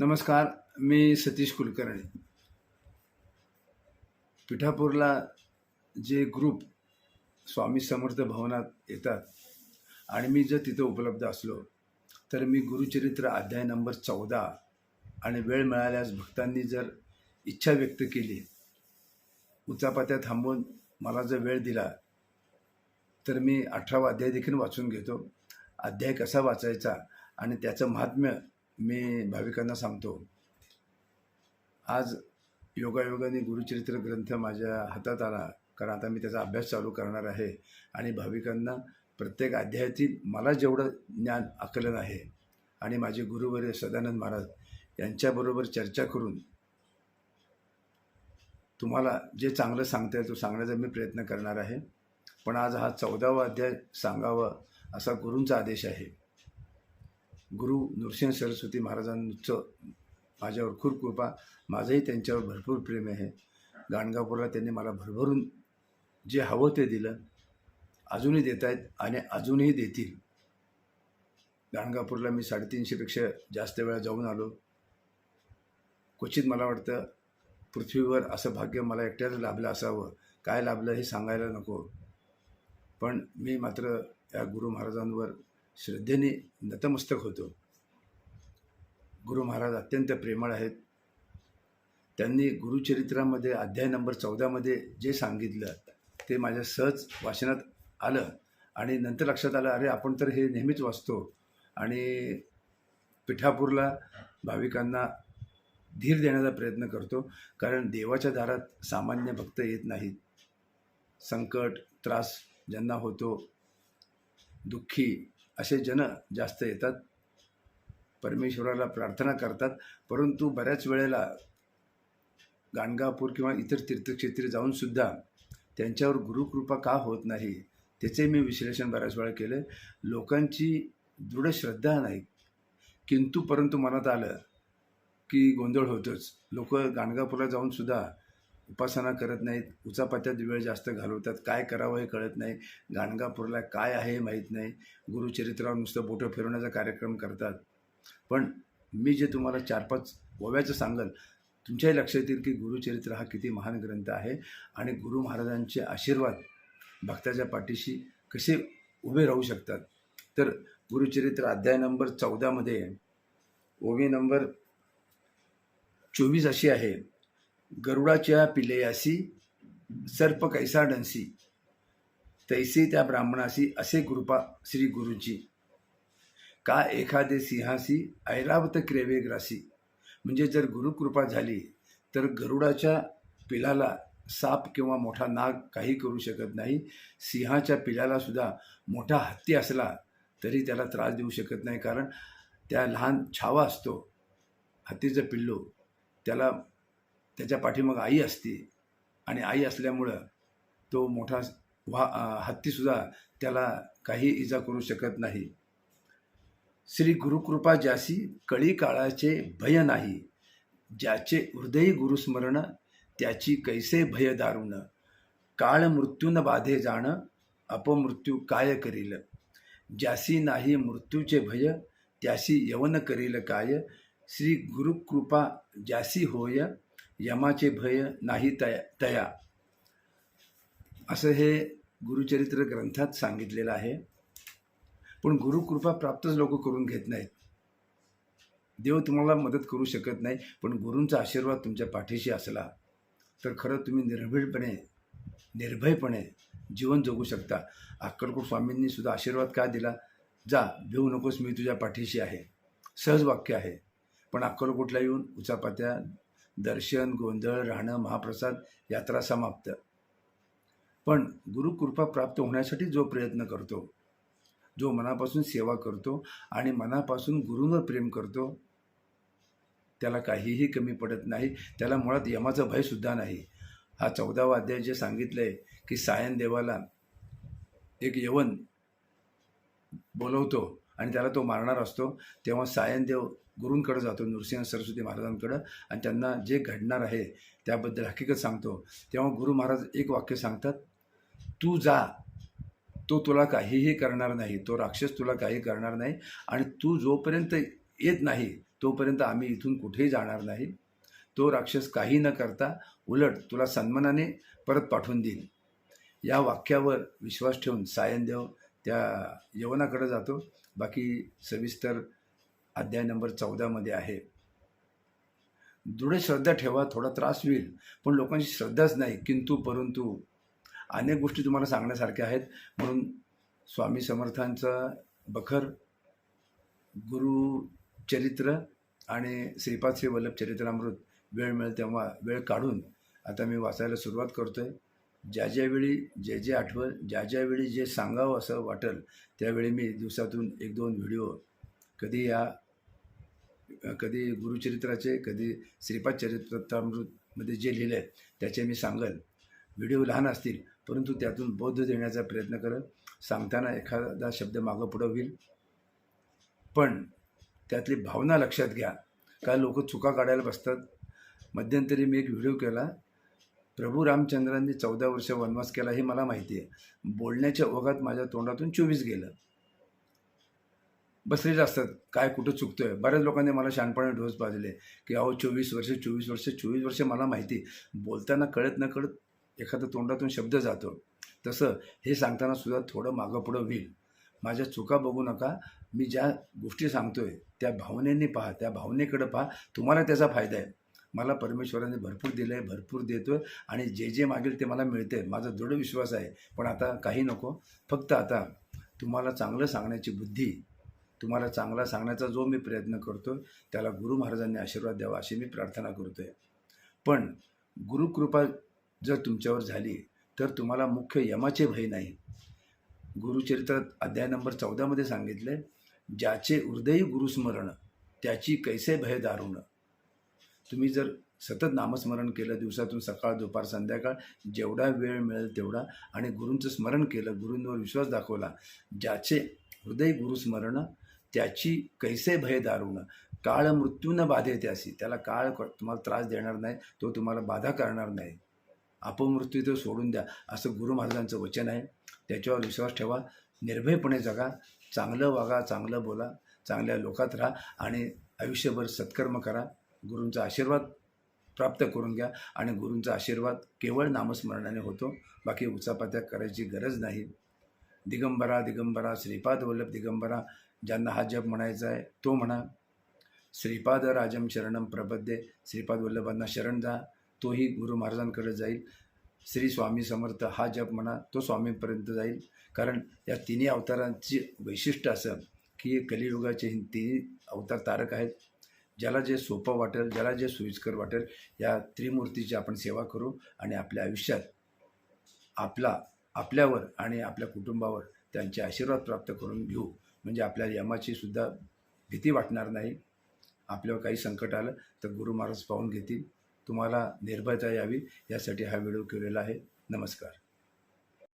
नमस्कार मी सतीश कुलकर्णी. पिठापूरला जे ग्रुप स्वामी समर्थ भवनात येतात आणि मी जर तिथं उपलब्ध असलो तर मी गुरुचरित्र अध्याय नंबर चौदा आणि वेळ मिळाल्यास भक्तांनी जर इच्छा व्यक्त केली उचापात्या थांबून मला जर वेळ दिला तर मी अठरावा अध्याय देखील वाचून घेतो. अध्याय कसा वाचायचा आणि त्याचं महात्म्य मी भाविकांना सांगतो आज योगायोगाने गुरुचरित्र ग्रंथ माझ्या हातात आला कारण आता मी त्याचा अभ्यास चालू करणार आहे आणि भाविकांना प्रत्येक अध्यायातील मला जेवढं ज्ञान आकलन आहे आणि माझे गुरुवर्य सदानंद महाराज यांच्याबरोबर चर्चा करून तुम्हाला जे चांगलं सांगता येईल तो सांगण्याचा मी प्रयत्न करणार आहे. पण आज हा चौदावा अध्याय सांगावा असा गुरूंचा आदेश आहे. गुरु नृसिंह सरस्वती महाराजांचं माझ्यावर खूप कृपा. माझंही त्यांच्यावर भरपूर प्रेम आहे. गाणगापूरला त्यांनी मला भरभरून जे हवं ते दिलं. अजूनही देत आहेत आणि अजूनही देतील. गाणगापूरला मी साडेतीनशेपेक्षा जास्त वेळा जाऊन आलो. क्वचित मला वाटतं पृथ्वीवर असं भाग्य मला एकट्याच लाभलं असावं. काय लाभलं हे सांगायला नको. पण मी मात्र या गुरु महाराजांवर श्रद्धेने नतमस्तक होतो. गुरु महाराज अत्यंत प्रेमळ आहेत. त्यांनी गुरुचरित्रामध्ये अध्याय नंबर चौदामध्ये जे सांगितलं ते माझ्या सहज वाचनात आलं आणि नंतर लक्षात आलं अरे आपण तर हे नेहमीच वाचतो. आणि पिठापूरला भाविकांना धीर देण्याचा प्रयत्न करतो कारण देवाच्या दारात सामान्य भक्त येत नाहीत. संकट त्रास ज्यांना होतो दुःखी असे जन जास्त येतात. परमेश्वराला प्रार्थना करतात. परंतु बऱ्याच वेळेला गाणगापूर किंवा इतर तीर्थक्षेत्री जाऊनसुद्धा त्यांच्यावर गुरुकृपा का होत नाही त्याचे मी विश्लेषण बऱ्याच वेळा केलं. लोकांची दृढ श्रद्धा नाही. किंतु परंतु मनात आलं की गोंधळ होतोच. लोक गाणगापूरला जाऊनसुद्धा उपासना करत नाहीत उचापात्यात वेळ जास्त घालवतात काय करावं हे कळत नाही गाणगापूरला काय आहे हे माहीत नाही गुरुचरित्रावर नुसतं बोटं फिरवण्याचा कार्यक्रम करतात. पण मी जे तुम्हाला चार पाच ओव्याचं सांगल तुमच्याही लक्षात येईल की गुरुचरित्र हा किती महान ग्रंथ आहे आणि गुरु महाराजांचे आशीर्वाद भक्ताच्या पाठीशी कसे उभे राहू शकतात. तर गुरुचरित्र अध्याय नंबर चौदामध्ये ओवी नंबर चोवीस अशी आहे गरुडाच्या पिलेयासी सर्प कैसा डंसी तैसे त्या ब्राह्मणासी असे कृपा श्री गुरुजी. का एखादे सिंहासी ऐरावत क्रेवेग्रासी? म्हणजे जर गुरुकृपा झाली तर गरुडाच्या पिलाला साप किंवा मोठा नाग काही करू शकत नाही. सिंहाच्या पिलाला सुद्धा मोठा हत्ती असला तरी त्याला त्रास देऊ शकत नाही कारण त्या लहान छावा असतो. हत्तीचं पिल्लू त्याला त्याच्या पाठीमाग आई असते आणि आई असल्यामुळं तो मोठा व्हा हत्तीसुद्धा त्याला काही इजा करू शकत नाही. श्री गुरुकृपा ज्यासी कळी काळाचे भय नाही ज्याचे हृदयी गुरुस्मरण त्याची कैसे भय दारुण काळ मृत्यून बाधे जाणं अपमृत्यू काय करील? ज्यासी नाही मृत्यूचे भय त्यासी यवन करील काय? श्री गुरुकृपा ज्यासी होय यमाचे भय नाही तया तया. असं हे गुरुचरित्र ग्रंथात सांगितलेलं आहे. पण गुरुकृपा प्राप्तच लोक करून घेत नाहीत. देव तुम्हाला मदत करू शकत नाही पण गुरूंचा आशीर्वाद तुमच्या पाठीशी असला तर खरं तुम्ही निर्भीडपणे निर्भयपणे जीवन जगू शकता. अक्कलकोट स्वामींनी सुद्धा आशीर्वाद का दिला? जा भिवू नकोस मी तुझ्या पाठीशी आहे. सहज वाक्य आहे. पण अक्कलकोटला येऊन उचापात्या दर्शन गोंधळ राहणं महाप्रसाद यात्रा समाप्त. पण गुरुकृपा प्राप्त होण्यासाठी जो प्रयत्न करतो जो मनापासून सेवा करतो आणि मनापासून गुरूंवर प्रेम करतो त्याला काहीही कमी पडत नाही त्याला मुळात यमाचं भयसुद्धा नाही. हा चौदावा अध्याय जे सांगितलं आहे की सायन देवाला एक यवन बोलवतो आणि त्याला तो मारणार असतो तेव्हा सायनदेव गुरूंकडे जातो नृसिंह सरस्वती महाराजांकडं. आणि त्यांना जे घडणार आहे त्याबद्दल हकीकत सांगतो. तेव्हा गुरु महाराज एक वाक्य सांगतात तू जा. तो तुला काहीही करणार नाही. तो राक्षस तुला काही करणार नाही. आणि तू जोपर्यंत येत नाही तोपर्यंत आम्ही इथून कुठेही जाणार नाही. तो राक्षस काही न करता उलट तुला सन्मानाने परत पाठवून देईल. या वाक्यावर विश्वास ठेवून सायनदेव त्या यवनाकडे जातो. बाकी सविस्तर अध्याय नंबर चौदामध्ये आहे. दृढ श्रद्धा ठेवा थोडा त्रास होईल पण लोकांची श्रद्धाच नाही किंतु परंतु अनेक गोष्टी तुम्हाला सांगण्यासारख्या आहेत. म्हणून स्वामी समर्थांचा बखर गुरुचरित्र आणि श्रीपाद श्री वल्लभ चरित्रामृत वेळ मिळेल तेव्हा वेळ काढून आता मी वाचायला सुरुवात करतो आहे ज्या ज्यावेळी जे जे आठवल ज्या ज्यावेळी जे सांगावं असं वाटेल त्यावेळी मी दिवसातून एक दोन व्हिडिओ कधी या कधी गुरुचरित्राचे कधी श्रीपाद चरित्रामृतमध्ये जे लिहिलं आहे त्याचे मी सांगेल व्हिडिओ लहान असतील परंतु त्यातून बौद्ध देण्याचा प्रयत्न करत सांगताना एखादा शब्द मागं पुढं होईल. पण त्यातली भावना लक्षात घ्या. काय लोक चुका काढायला बसतात? मध्यंतरी मी एक व्हिडिओ केला. प्रभू रामचंद्रांनी चौदा वर्ष वनवास केला हे मला माहिती आहे बोलण्याच्या ओघात माझ्या तोंडातून चोवीस गेलं. बसलेले असतात. काय कुठं चुकतोय? बऱ्याच लोकांनी मला शहाणपणे डोस पाजले की अहो चोवीस वर्ष चोवीस वर्ष चोवीस वर्ष मला माहिती. बोलताना कळत न कळत एखादा तोंडातून शब्द जातो. तसं हे सांगताना सुद्धा थोडं मागं पुढं होईल. माझ्या चुका बघू नका. मी ज्या गोष्टी सांगतोय त्या भावनेने पहा. त्या भावनेकडं पहा. तुम्हाला त्याचा फायदा आहे. मला परमेश्वराने भरपूर दिलं आहे भरपूर देतो आहे आणि जे जे मागेल ते मला मिळते माझा दृढ विश्वास आहे. पण आता काही नको. फक्त आता तुम्हाला चांगलं सांगण्याची बुद्धी तुम्हाला चांगला सांगण्याचा जो मी प्रयत्न करतो त्याला गुरु महाराजांनी आशीर्वाद द्यावा अशी मी प्रार्थना करतो आहे पण गुरुकृपा जर तुमच्यावर झाली तर तुम्हाला मुख्य यमाचे भय नाही. गुरुचरित्रात अध्याय नंबर चौदामध्ये सांगितले ज्याचे हृदयी गुरुस्मरण त्याची कैसे भय दारुण. तुम्ही जर सतत नामस्मरण केलं दिवसातून सकाळ दुपार संध्याकाळ जेवढा वेळ मिळेल तेवढा आणि गुरूंचं स्मरण केलं गुरूंवर विश्वास दाखवला ज्याचे हृदय गुरुस्मरण त्याची कैसे भय दारुण? काळ मृत्यूनं बाधे त्यासी त्याला काळ क- तुम्हाला त्रास देणार नाही तो तुम्हाला बाधा करणार नाही. अपमृत्यू तो सोडून द्या असं गुरु महाराजांचं वचन आहे. त्याच्यावर विश्वास ठेवा. निर्भयपणे जगा. चांगलं वागा चांगलं बोला चांगल्या लोकात राहा आणि आयुष्यभर सत्कर्म करा. गुरूंचा आशीर्वाद प्राप्त करून घ्या आणि गुरूंचा आशीर्वाद केवळ नामस्मरणाने होतो. बाकी उचापात्या करायची गरज नाही. दिगंबरा दिगंबरा श्रीपाद वल्लभ दिगंबरा ज्यांना हा जप म्हणायचा आहे तो म्हणा. श्रीपाद राजम शरणम प्रबद्धे श्रीपाद वल्लभांना शरण जा तोही गुरु महाराजांकडे जाईल. श्री स्वामी समर्थ हा जप म्हणा तो स्वामींपर्यंत जाईल. कारण या तिन्ही अवतारांची वैशिष्ट्य असं की कलियुगाचे हे तिन्ही अवतार तारक आहेत. ज्याला जे सोपं वाटेल ज्याला जे सोयीस्कर वाटेल या त्रिमूर्तीची आपण सेवा करू आणि आपल्या आयुष्यात आपला आपल्यावर आणि आपल्या कुटुंबावर त्यांचे आशीर्वाद प्राप्त करून घेऊ. म्हणजे आपल्याला यमाची सुद्धा भीती वाटणार नाही. आपल्यावर काही संकट आलं तर गुरु महाराज पाहून घेतील. तुम्हाला निर्भयता यावी. यासाठी हा व्हिडिओ केलेला आहे. नमस्कार.